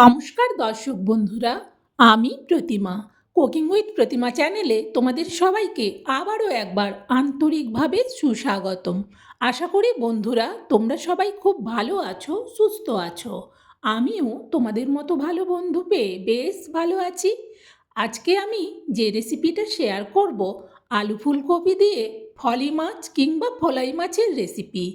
নমস্কার দর্শক বন্ধুরা, আমি প্রতিমা। কুকিং উইথ প্রতিমা চ্যানেলে তোমাদের সবাইকে আবারও একবার আন্তরিকভাবে সুস্বাগতম। আশা করি বন্ধুরা, তোমরা সবাই খুব ভালো আছো, সুস্থ আছো। আমিও তোমাদের মতো ভালো বন্ধু পেয়ে বেশ ভালো আছি। আজকে আমি যে রেসিপিটা শেয়ার করব, আলু ফুলকপি দিয়ে, ফলি মাছ কিংবা ফলাই মাছের রেসিপি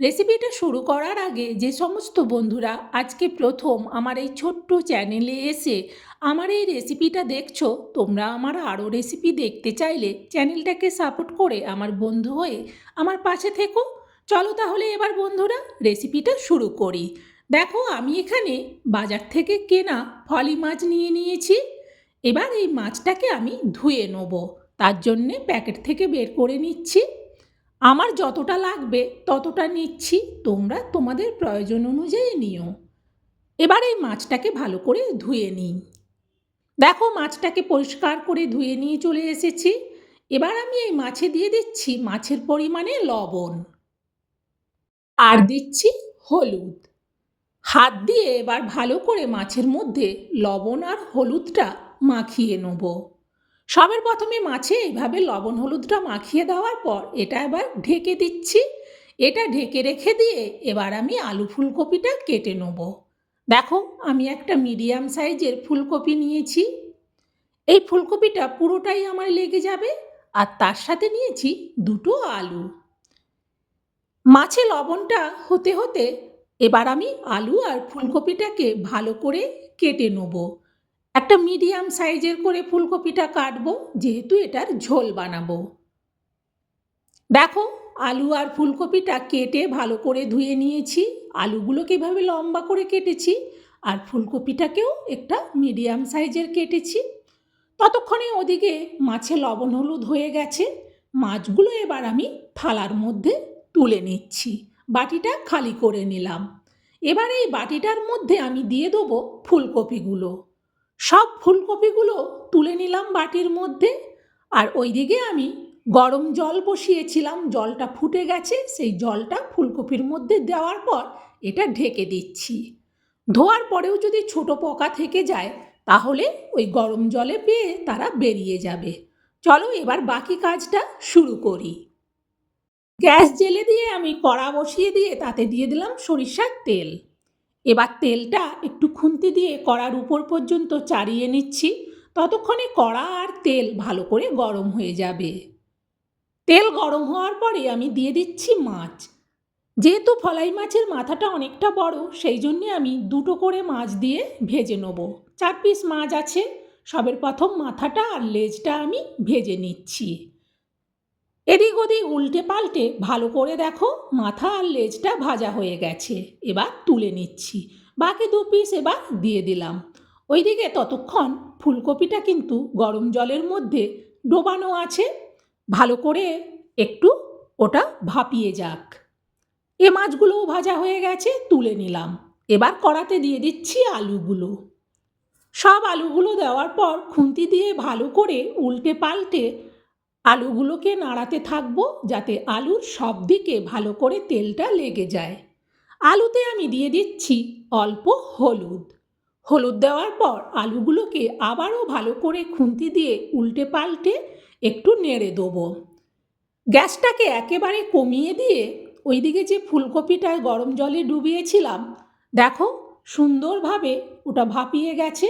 রেসিপিটা শুরু করার আগে যে সমস্ত বন্ধুরা আজকে প্রথম আমার এই ছোট্ট চ্যানেলে এসে আমার এই রেসিপিটা দেখছ, তোমরা আমার আরও রেসিপি দেখতে চাইলে চ্যানেলটাকে সাপোর্ট করে আমার বন্ধু হয়ে আমার পাশে থেকো। চলো তাহলে এবার বন্ধুরা রেসিপিটা শুরু করি। দেখো, আমি এখানে বাজার থেকে কেনা ফলি মাছ নিয়ে নিয়েছি। এবার এই মাছটাকে আমি ধুয়ে নেব। তার জন্যে প্যাকেট থেকে বের করে নিচ্ছি। আমার যতটা লাগবে, ততটা নিচ্ছি। তোমরা তোমাদের প্রয়োজন অনুযায়ী নিও। এবার এই মাছটাকে ভালো করে ধুয়ে নিই। দেখো, মাছটাকে পরিষ্কার করে ধুয়ে নিয়ে চলে এসেছি। এবার আমি এই মাছে দিয়ে দিচ্ছি মাছের পরিমাণে লবণ। আর দিচ্ছি হলুদ। হাত দিয়ে এবার ভালো করে মাছের মধ্যে লবণ আর হলুদটা মাখিয়ে নেব। সবার প্রথমে মাছে এইভাবে লবণ হলুদটা মাখিয়ে দেওয়ার পর এটা এবার ঢেকে দিচ্ছি। এটা ঢেকে রেখে দিয়ে এবার আমি আলু ফুলকপিটা কেটে নেব। দেখো, আমি একটা মিডিয়াম সাইজের ফুলকপি নিয়েছি। এই ফুলকপিটা পুরোটাই আমার লেগে যাবে আর তার সাথে নিয়েছি দুটো আলু। মাছে লবণটা হতে হতে এবার আমি আলু আর ফুলকপিটাকে ভালো করে কেটে নেব। একটা মিডিয়াম সাইজের করে ফুলকপিটা কাটবো, যেহেতু এটার ঝোল বানাবো। দেখো, আলু আর ফুলকপিটা কেটে ভালো করে ধুয়ে নিয়েছি। আলুগুলো কীভাবে লম্বা করে কেটেছি, আর ফুলকপিটাকেও একটা মিডিয়াম সাইজের কেটেছি। ততক্ষণে ওদিকে মাছে লবণ হলুদ হয়ে গেছে। মাছগুলো এবার আমি থালার মধ্যে তুলে নিচ্ছি। বাটিটা খালি করে নিলাম। এবার এই বাটিটার মধ্যে আমি দিয়ে দেবো ফুলকপিগুলো। সব ফুলকপিগুলো তুলে নিলাম বাটির মধ্যে। আর ওইদিকে আমি গরম জল বসিয়েছিলাম, জলটা ফুটে গেছে, সেই জলটা ফুলকপির মধ্যে দেওয়ার পর এটা ঢেকে দিচ্ছি। ধোয়ার পরেও যদি ছোট পোকা থেকে যায়, তাহলে ওই গরম জলে পেয়ে তারা বেরিয়ে যাবে। চলো এবার বাকি কাজটা শুরু করি। গ্যাস জেলে দিয়ে আমি কড়া বসিয়ে দিয়ে তাতে দিয়ে দিলাম সরিষার তেল। এবার তেলটা একটু খুন্তি দিয়ে কড়ার উপর পর্যন্ত চাড়িয়ে নিচ্ছি। ততক্ষণে কড়া আর তেল ভালো করে গরম হয়ে যাবে। তেল গরম হওয়ার পরে আমি দিয়ে দিচ্ছি মাছ। যেহেতু ফলাই মাছের মাথাটা অনেকটা বড়, সেই জন্যে আমি দুটো করে মাছ দিয়ে ভেজে নেব। চার পিস মাছ আছে, সবের প্রথম মাথাটা আর লেজটা আমি ভেজে নিচ্ছি। এদিক ওদিক উল্টে পাল্টে ভালো করে দেখো, মাথা আর লেজটা ভাজা হয়ে গেছে। এবার তুলে নিচ্ছি। বাকি দু পিস এবার দিয়ে দিলাম। ওইদিকে ততক্ষণ ফুলকপিটা কিন্তু গরম জলের মধ্যে ডোবানো আছে। ভালো করে একটু ওটা ভাপিয়ে যাক। এ মাছগুলোও ভাজা হয়ে গেছে, তুলে নিলাম। এবার কড়াতে দিয়ে দিচ্ছি আলুগুলো। সব আলুগুলো দেওয়ার পর খুন্তি দিয়ে ভালো করে উল্টে পাল্টে আলুগুলোকে নাড়াতে থাকব যাতে আলুর সব দিকে ভালো করে তেলটা লেগে যায়। আলুতে আমি দিয়ে দিচ্ছি অল্প হলুদ। হলুদ দেওয়ার পর আলুগুলোকে আবারও ভালো করে খুন্তি দিয়ে উল্টে পাল্টে একটু নেড়ে দেবো। গ্যাসটাকে একেবারে কমিয়ে দিয়ে ওইদিকে যে ফুলকপিটা গরম জলে ডুবিয়েছিলাম, দেখো সুন্দরভাবে ওটা ভাপিয়ে গেছে,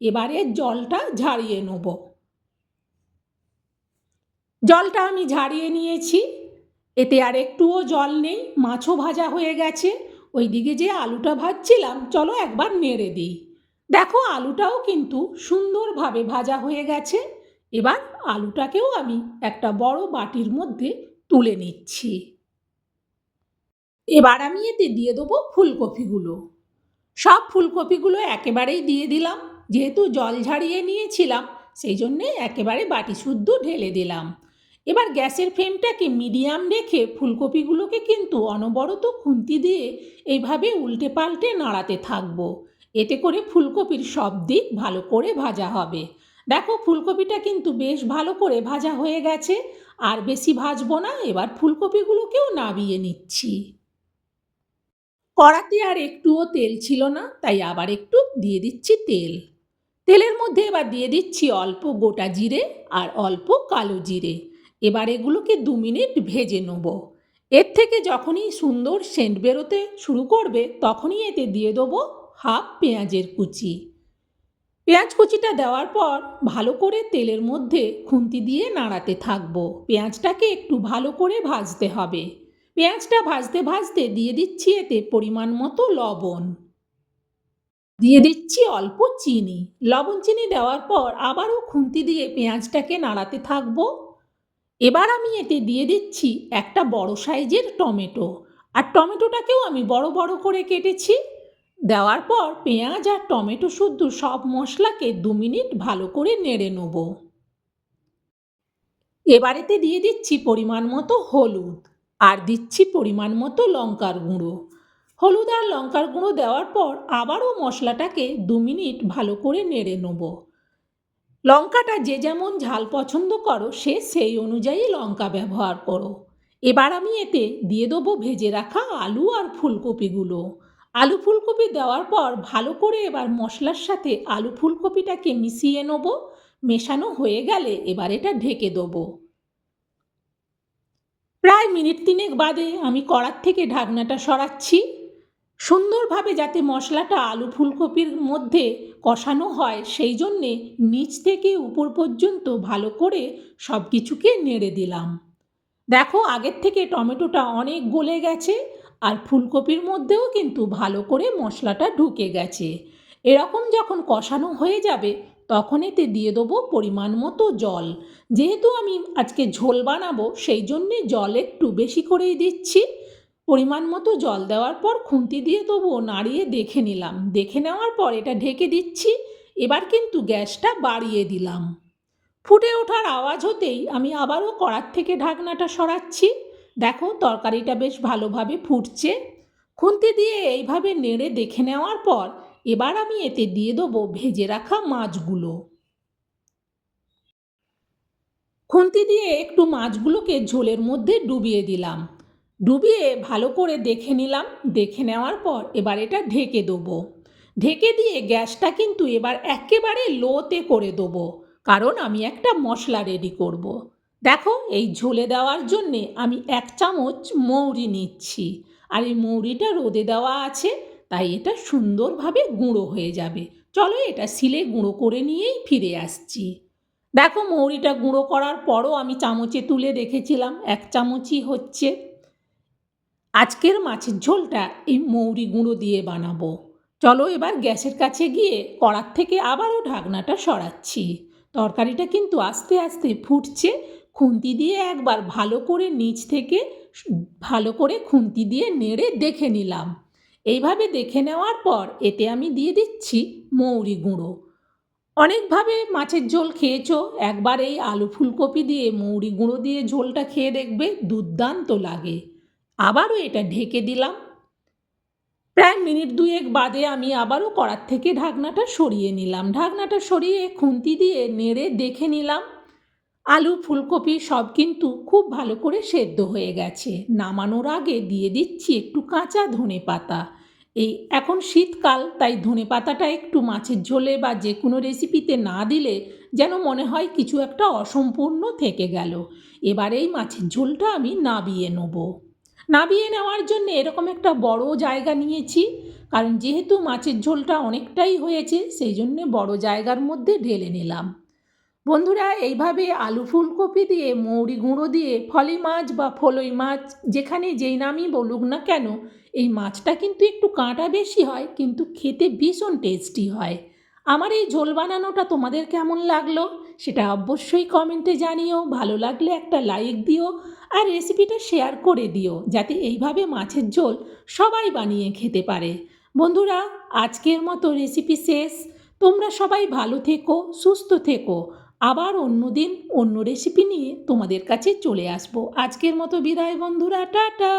এবারে জলটা ঝাড়িয়ে নেব। জলটা আমি ঝাড়িয়ে নিয়েছি। এতে আর একটুও জল নেই, মাছও ভাজা হয়ে গেছে। ওইদিকে যে আলুটা ভাজছিলাম, চলো একবার নেড়ে দিই। দেখো, আলুটাও কিন্তু সুন্দরভাবে ভাজা হয়ে গেছে। এবার আলুটাকেও আমি একটা বড় বাটির মধ্যে তুলে নিচ্ছি। এবার আমি এতে দিয়ে দেবো ফুলকপিগুলো। সব ফুলকপিগুলো একেবারেই দিয়ে দিলাম। যেহেতু জল ঝাড়িয়ে নিয়েছিলাম, সেই জন্যে একেবারে বাটি শুদ্ধ ঢেলে দিলাম। এবার গ্যাসের ফ্লেমটাকে মিডিয়াম রেখে ফুলকপিগুলোকে কিন্তু অনবরত খুন্তি দিয়ে এইভাবে উল্টে পাল্টে নাড়াতে থাকব। এতে করে ফুলকপির সব দিক ভালো করে ভাজা হবে। দেখো ফুলকপিটা কিন্তু বেশ ভালো করে ভাজা হয়ে গেছে। আর বেশি ভাজবো না, এবার ফুলকপিগুলোকেও নাবিয়ে নিচ্ছি। কড়াতে আর একটুও তেল ছিল না, তাই আবার একটু দিয়ে দিচ্ছি তেল। তেলের মধ্যে এবার দিয়ে দিচ্ছি অল্প গোটা জিরে আর অল্প কালো জিরে। এবার এগুলোকে দু মিনিট ভেজে নেব। এর থেকে যখনই সুন্দর সেন্ট বেরোতে শুরু করবে, তখনই এতে দিয়ে দেবো হাফ পেঁয়াজের কুচি। পেঁয়াজ কুচিটা দেওয়ার পর ভালো করে তেলের মধ্যে খুন্তি দিয়ে নাড়াতে থাকব। পেঁয়াজটাকে একটু ভালো করে ভাজতে হবে। পেঁয়াজটা ভাজতে ভাজতে দিয়ে দিচ্ছি এতে পরিমাণ মতো লবণ। দিয়ে দিচ্ছি অল্প চিনি। লবণ চিনি দেওয়ার পর আবারও খুন্তি দিয়ে পেঁয়াজটাকে নাড়াতে থাকব। এবার আমি এতে দিয়ে দিচ্ছি একটা বড় সাইজের টমেটো। আর টমেটোটাকেও আমি বড় বড় করে কেটেছি। দেওয়ার পর পেঁয়াজ আর টমেটো শুদ্ধ সব মশলাকে দু মিনিট ভালো করে নেড়ে নেব। এবারেতে দিয়ে দিচ্ছি পরিমাণ মতো হলুদ আর দিচ্ছি পরিমাণ মতো লঙ্কার গুঁড়ো। হলুদ আর লঙ্কার গুঁড়ো দেওয়ার পর আবারও মশলাটাকে দু মিনিট ভালো করে নেড়ে নেব। লঙ্কাটা যে যেমন ঝাল পছন্দ করো, সে সেই অনুযায়ী লঙ্কা ব্যবহার করো। এবার আমি এতে দিয়ে দেবো ভেজে রাখা আলু আর ফুলকপিগুলো। আলু ফুলকপি দেওয়ার পর ভালো করে এবার মশলার সাথে আলু ফুলকপিটাকে মিশিয়ে নেব। মেশানো হয়ে গেলে এবার এটা ঢেকে দেবো। প্রায় মিনিট তিনেক বাদে আমি কড়ার থেকে ঢাকনাটা সরাচ্ছি। সুন্দরভাবে যাতে মশলাটা আলু ফুলকপির মধ্যে কষানো হয়, সেই জন্যে নিচ থেকে উপর পর্যন্ত ভালো করে সব কিছুকে নেড়ে দিলাম। দেখো, আগের থেকে টমেটোটা অনেক গলে গেছে আর ফুলকপির মধ্যেও কিন্তু ভালো করে মশলাটা ঢুকে গেছে। এরকম যখন কষানো হয়ে যাবে, তখন এতে দিয়ে দেবো পরিমাণ মতো জল। যেহেতু আমি আজকে ঝোল বানাবো, সেই জন্যে জল একটু বেশি করেই দিচ্ছি। পরিমাণ মতো জল দেওয়ার পর খুন্তি দিয়ে দেবো নাড়িয়ে দেখে নিলাম। দেখে নেওয়ার পর এটা ঢেকে দিচ্ছি। এবার কিন্তু গ্যাসটা বাড়িয়ে দিলাম। ফুটে ওঠার আওয়াজ হতেই আমি আবারও কড়ার থেকে ঢাকনাটা সরাচ্ছি। দেখো, তরকারিটা বেশ ভালোভাবে ফুটছে। খুন্তি দিয়ে এইভাবে নেড়ে দেখে নেওয়ার পর এবার আমি এতে দিয়ে দেবো ভেজে রাখা মাছগুলো। খুন্তি দিয়ে একটু মাছগুলোকে ঝোলের মধ্যে ডুবিয়ে দিলাম। ডুবিয়ে ভালো করে দেখে নিলাম, দেখে নেওয়ার পর এবার এটা ঢেকে দেবো। ঢেকে দিয়ে গ্যাসটা কিন্তু এবার একেবারে লোতে করে দেবো, কারণ আমি একটা মশলা রেডি করব। দেখো, এই ঝোলে দেওয়ার জন্যে আমি এক চামচ মৌরি নিচ্ছি, আর এই মৌরিটা রোদে দেওয়া আছে, তাই এটা সুন্দরভাবে গুঁড়ো হয়ে যাবে। চলো এটা সিলে গুঁড়ো করে নিয়েই ফিরে আসছি। দেখো, মৌরিটা গুঁড়ো করার পরও আমি চামচে তুলে দেখেছিলাম, এক চামচই হচ্ছে। আজকের মাছের ঝোলটা এই মৌরি গুঁড়ো দিয়ে বানাবো। চলো এবার গ্যাসের কাছে গিয়ে কড়ার থেকে আবারও ঢাকনাটা সরাচ্ছি। তরকারিটা কিন্তু আস্তে আস্তে ফুটছে। খুন্তি দিয়ে একবার ভালো করে নিচ থেকে ভালো করে খুন্তি দিয়ে নেড়ে দেখে নিলাম। এইভাবে দেখে নেওয়ার পর এতে আমি দিয়ে দিচ্ছি মৌরি গুঁড়ো। অনেকভাবে মাছের ঝোল খেয়েছো? একবার এই আলু ফুলকপি দিয়ে মৌরি গুঁড়ো দিয়ে ঝোলটা খেয়ে দেখবে দুর্দান্ত লাগে। আবারও এটা ঢেকে দিলাম। প্রায় মিনিট দুয়েক বাদে আমি আবারও কড়ার থেকে ঢাকনাটা সরিয়ে নিলাম। ঢাকনাটা সরিয়ে খুন্তি দিয়ে নেড়ে দেখে নিলাম, আলু, ফুলকপি সব কিন্তু খুব ভালো করে সেদ্ধ হয়ে গেছে। নামানোর আগে দিয়ে দিচ্ছি একটু কাঁচা ধনে পাতা। এই এখন শীতকাল, তাই ধনে পাতাটা একটু মাছের ঝোলে বা যে কোনো রেসিপিতে না দিলে যেন মনে হয় কিছু একটা অসম্পূর্ণ থেকে গেল। এবার এই মাছের ঝোলটা আমি নাবিয়ে নেব। নাবিয়ে নেওয়ার জন্য এরকম একটা বড় জায়গা নিয়েছি। কারণ যেহেতু মাছের ঝোলটা অনেকটাই হয়েছে, সেই জন্যে বড় জায়গার মধ্যে ঢেলে নিলাম। বন্ধুরা, এইভাবে আলু ফুলকপি দিয়ে, মৌরি গুঁড়ো দিয়ে, ফলি মাছ বা ফলই মাছ, যেখানে যেই নামই বলুক না কেন, এই মাছটা কিন্তু একটু কাঁটা বেশি হয়, কিন্তু খেতে ভীষণ টেস্টি হয়। আমার এই ঝোল বানানোটা তোমাদের কেমন লাগল? সেটা অবশ্যই কমেন্টে জানিও, ভালো লাগলে একটা লাইক দিও আর রেসিপিটা শেয়ার করে দিও, যাতে এইভাবে মাছের ঝোল সবাই বানিয়ে খেতে পারে। বন্ধুরা, আজকের মতো রেসিপি শেষ। তোমরা সবাই ভালো থেকো, সুস্থ থেকো। আবার অন্য দিন অন্য রেসিপি নিয়ে তোমাদের কাছে চলে আসব। আজকের মতো বিদায় বন্ধুরা, টাটা!